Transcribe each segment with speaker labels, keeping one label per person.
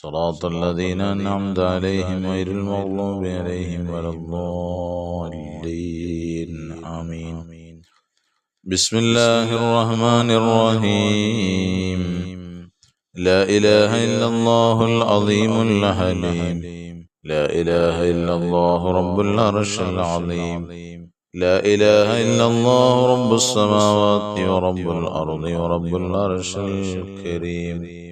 Speaker 1: صراط الذين أنعمت عليهم غير المغضوب عليهم ولا الضالين. آمين. بسم الله الرحمن الرحيم. لا إله إلا الله العظيم الحليم. لا إله إلا الله رب العرش العظيم. لا إله إلا الله رب السماوات ورب الأرض ورب العرش الكريم.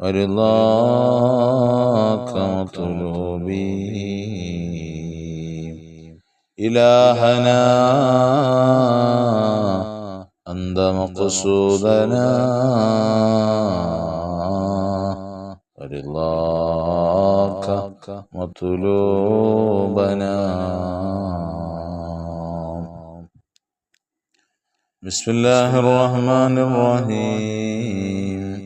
Speaker 1: ورضاك مطلوبي إلهنا أنت مقصودنا. ورضاك مطلوبنا. بسم الله الرحمن الرحيم.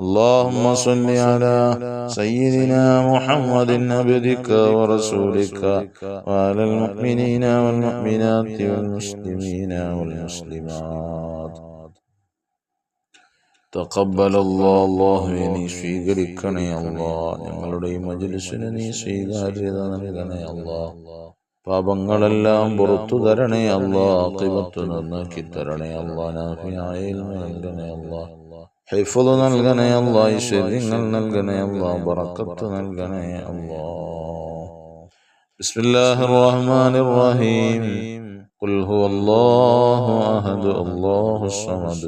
Speaker 1: اللهم صل على سيدنا محمد عبدك ورسولك وعلى المؤمنين والمؤمنات والمسلمين والمسلمات തക്കബൽ അള്ളാഹു നീ സ്വീകരിക്കണേ അല്ലാ ഞങ്ങളുടെ ഈ മജ്ലിസിന് നീ സ്വീകാര്യത നൽകണേ അല്ലാ പാപങ്ങളെല്ലാം പുറത്തു തരണേ അല്ലാ ആക്കിബത്ത് നന്നാക്കി തരണേ അല്ലാ നാഫിയായ ഇൽമ നൽകണേ അല്ലാ ഹൈഫുദ് നൽകണേ അല്ലാ ഐശ്വര്യങ്ങൾ നൽകണേ അല്ലാ ബറക്കത്ത് നൽകണേ അല്ലാ ബിസ്മില്ലാഹിർ റഹ്മാനിർ റഹീം قل هو الله أحد الله الصمد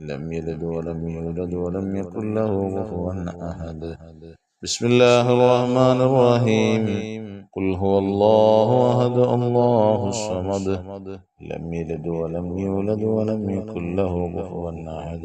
Speaker 1: لم يلد ولم يولد ولم يكن له كفوا أحد بسم الله الرحمن الرحيم قل هو الله أحد الله الصمد لم يلد ولم يولد ولم يكن له كفوا أحد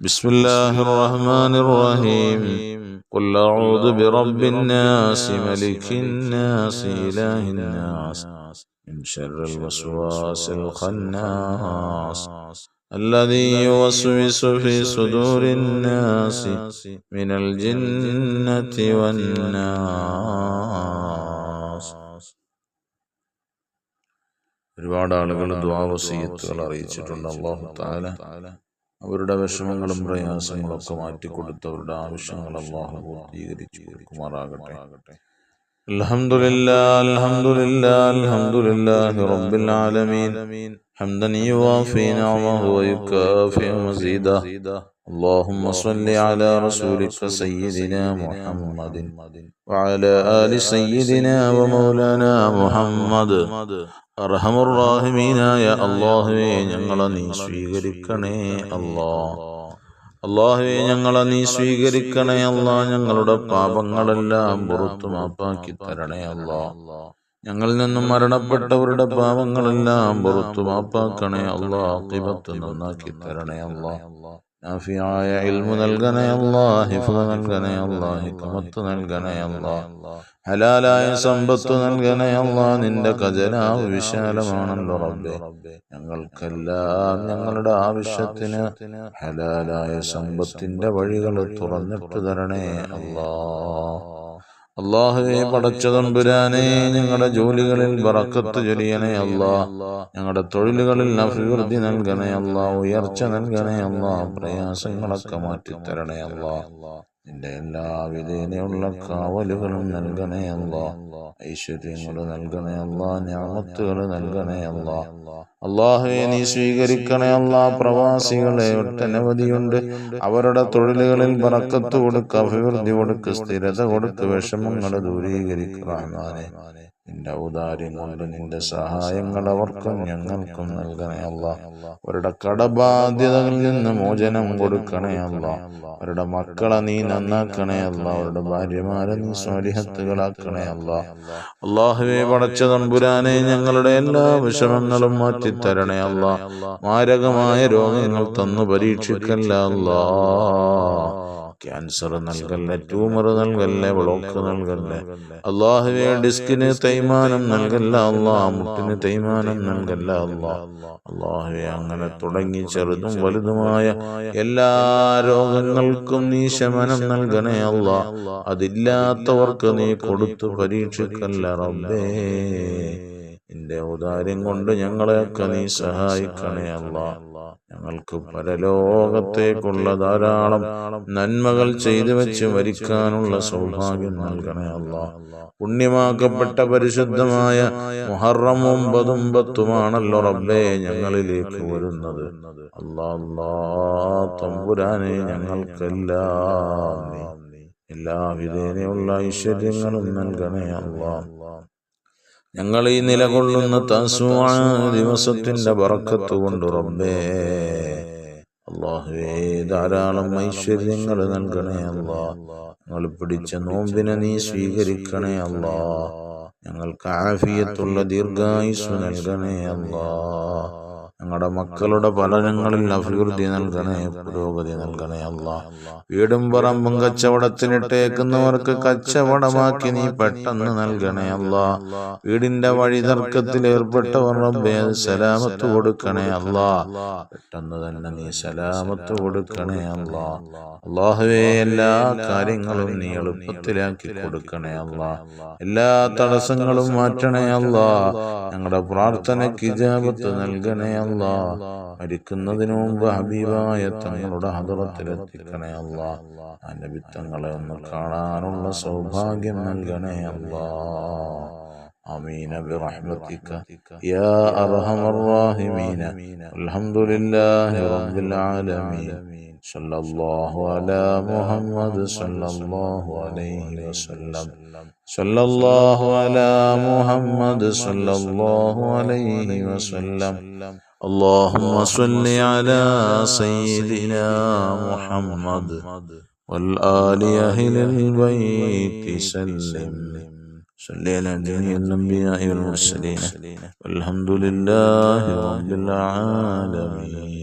Speaker 1: بسم الله الرحمن الرحيم قل أعوذ برب الناس ملك الناس إله الناس من شر الوسواس الخناس الذي يوسوس في صدور الناس من الجنة والناس ഒരുപാട് ആളുകൾ ദ്വാവസീയത്തുകൾ അറിയിച്ചിട്ടുണ്ട് അള്ളാഹു താല അവരുടെ വിഷമങ്ങളും പ്രയാസങ്ങളും ഒക്കെ മാറ്റിക്കൊടുത്ത് അവരുടെ ആവശ്യങ്ങൾ അള്ളാഹു പൂർത്തീകരിച്ചു കൊടുക്കുമാറാകട്ടെ الحمد لله الحمد لله الحمد لله رب العالمين حمدا يوافي نعمه ويكافئ مزيده اللهم صل على رسولك سيدنا محمد وعلى آل سيدنا ومولانا محمد അർഹമുറാഹിമീനായ അള്ളാഹുവെ ഞങ്ങളെ നീ സ്വീകരിക്കണേ അല്ലാ അള്ളാഹുവെ ഞങ്ങളെ നീ സ്വീകരിക്കണേ അല്ല ഞങ്ങളുടെ പാപങ്ങളെല്ലാം പുറത്തു മാപ്പാക്കി തരണേ അല്ല ഞങ്ങളിൽ നിന്നും മരണപ്പെട്ടവരുടെ പാപങ്ങളെല്ലാം പുറത്തു മാപ്പാക്കണേ അല്ല കിബത്ത് നന്നാക്കി തരണേ അല്ല നാഫിയായ ഇൽമു നൽകണേ അല്ലാ ഹിഫ നൽകണേ അല്ലാ ഹിക്കമത്ത് നൽകണേ അല്ലാ ഹലാലായ സമ്പത്ത് നൽകണേ അല്ലാ നിന്റെ ഖജനാവ് വിശാലമാണല്ലോ റബ്ബെ. ഞങ്ങൾക്കെല്ലാം ഞങ്ങളുടെ ആവശ്യത്തിന് ഹലാലായ സമ്പത്തിന്റെ വഴികൾ തുറന്നിട്ട് തരണേ അല്ലാ അള്ളാഹുവെ പടച്ചതമ്പുരാനെ ഞങ്ങളുടെ ജോലികളിൽ ബറക്കത്ത് ചൊരിയണേ അല്ലാ ഞങ്ങളുടെ തൊഴിലുകളിൽ അഭിവൃദ്ധി നൽകണേ അല്ലാ ഉയർച്ച നൽകണേ അല്ലാ പ്രയാസങ്ങളൊക്കെ മാറ്റിത്തരണേ അല്ലാ നിന്റെ എല്ലാ വിധേനയുള്ള കാവലുകളും നൽകണേ അല്ലാ. ഐശ്വര്യങ്ങൾ നൽകണേ അല്ലാ. ഞാമത്തുകൾ നൽകണേ അല്ലാ. അള്ളാഹുവെ നീ സ്വീകരിക്കണേ അല്ലാ പ്രവാസികളെ ഒട്ടനവധിയുണ്ട്. അവരുടെ തൊഴിലുകളിൽ പറക്കത്ത് കൊടുക്ക അഭിവൃദ്ധി കൊടുക്ക് സ്ഥിരത കൊടുക്ക് വിഷമങ്ങൾ ദൂരീകരിക്കണേ നിന്റെ ഔദാര്യം കൊണ്ട് നിന്റെ സഹായങ്ങൾ അവർക്കും ഞങ്ങൾക്കും നൽകണേ അല്ല. അവരുടെ കടബാധ്യതകളിൽ നിന്ന് മോചനം കൊടുക്കണേ അല്ല. അവരുടെ മക്കളെ നീ നന്നാക്കണേ അല്ല. അവരുടെ ഭാര്യമാരെ നീ സ്വരിഹത്തുകളാക്കണേ അല്ല. അള്ളാഹുവെ പടച്ച തമ്പുരാനെ ഞങ്ങളുടെ എല്ലാ വിഷമങ്ങളും മാറ്റിത്തരണേ അല്ല. മാരകമായ രോഗങ്ങൾ തന്നു പരീക്ഷിക്കല്ല അല്ലാ. ക്യാൻസർ നൽകല്ലേ ട്യൂമർ നൽകല്ലേ ബ്ലോക്ക് നൽകല്ലേ. അള്ളാഹുവെ ഡിസ്കിന് തേയ്മാനം നൽകല്ല അള്ളാ മുട്ടിന് തേയ്മാനം നൽകല്ല അള്ളാ അള്ളാഹുവെ അങ്ങനെ തുടങ്ങി ചെറുതും വലുതുമായ എല്ലാ രോഗങ്ങൾക്കും നീ ശമനം നൽകണേ അള്ളാ അതില്ലാത്തവർക്ക് നീ കൊടുത്തു പരീക്ഷിക്കല്ല റബ്ബേ. നിന്റെ ഔദാര്യം കൊണ്ട് ഞങ്ങളെയൊക്കെ നീ സഹായിക്കണേ അല്ല. ഞങ്ങൾക്ക് പരലോകത്തേക്കുള്ള ധാരാളം നന്മകൾ ചെയ്തു വെച്ച് മരിക്കാനുള്ള സൗഭാഗ്യം നൽകണേ അല്ല. പുണ്യമാക്കപ്പെട്ട പരിശുദ്ധമായ മുഹറം ഒമ്പതും പത്തുമാണല്ലോ റബ്ബേ ഞങ്ങളിലേക്ക് വരുന്നത്. അല്ലാ തമ്പുരാനെ ഞങ്ങൾക്കെല്ലാം എല്ലാവിധേനയുള്ള എല്ലാ വിധേനയുള്ള ഐശ്വര്യങ്ങളും നൽകണേ അല്ലാ. ഞങ്ങൾ ഈ നിലകൊള്ളുന്ന തസുവാ ദിവസത്തിന്റെ വറക്കത്ത് കൊണ്ട് റബ്ബേ. അള്ളാഹുവേ ധാരാളം ഐശ്വര്യങ്ങൾ നൽകണേ അല്ലാ. ഞങ്ങൾ പിടിച്ച നോമ്പിനെ നീ സ്വീകരിക്കണേ അല്ലാ. ഞങ്ങൾക്ക് ആഫിയത്തുള്ള ദീർഘായുസ് നൽകണേ അല്ലാ. ഞങ്ങളുടെ മക്കളുടെ പഠനങ്ങളിൽ അഭിവൃദ്ധി നൽകണേ പുരോഗതി നൽകണേ അല്ല. വീടും പറമ്പും കച്ചവടത്തിനിട്ടേക്കുന്നവർക്ക് കച്ചവടമാക്കി നീ പെട്ടെന്ന് നൽകണേ അല്ല. വീടിന്റെ വഴി തർക്കത്തിൽ ഏർപ്പെട്ടവർ സലാമത്ത് കൊടുക്കണേ അല്ല. പെട്ടെന്ന് തന്നെ നീ സലാമത്ത് കൊടുക്കണേ അല്ല. അള്ളാഹുവേ എല്ലാ കാര്യങ്ങളും നീ എളുപ്പത്തിലാക്കി കൊടുക്കണേ അല്ല. എല്ലാ തടസ്സങ്ങളും മാറ്റണേ അല്ല. ഞങ്ങളുടെ പ്രാർത്ഥനയ്ക്ക് ഇജാബത്ത് നൽകണേ അല്ല മരിക്കുന്നതിന് മുമ്പ് ഹബീബായ തങ്ങളുടെ ഹദറത്തിലെത്തിക്കണേ അല്ല നബിത്തങ്ങളെ ഒന്ന് കാണാനുള്ള സൗഭാഗ്യം നൽകണേ അല്ല آمين برحمتك يا أرحم الراحمين الحمد لله رب العالمين صلى الله على محمد صلى الله عليه وسلم صلى الله على محمد صلى الله عليه وسلم اللهم صل على سيدنا محمد والآل أهل البيت سلم صل على جميع الأنبياء والمرسلين والحمد لله رب العالمين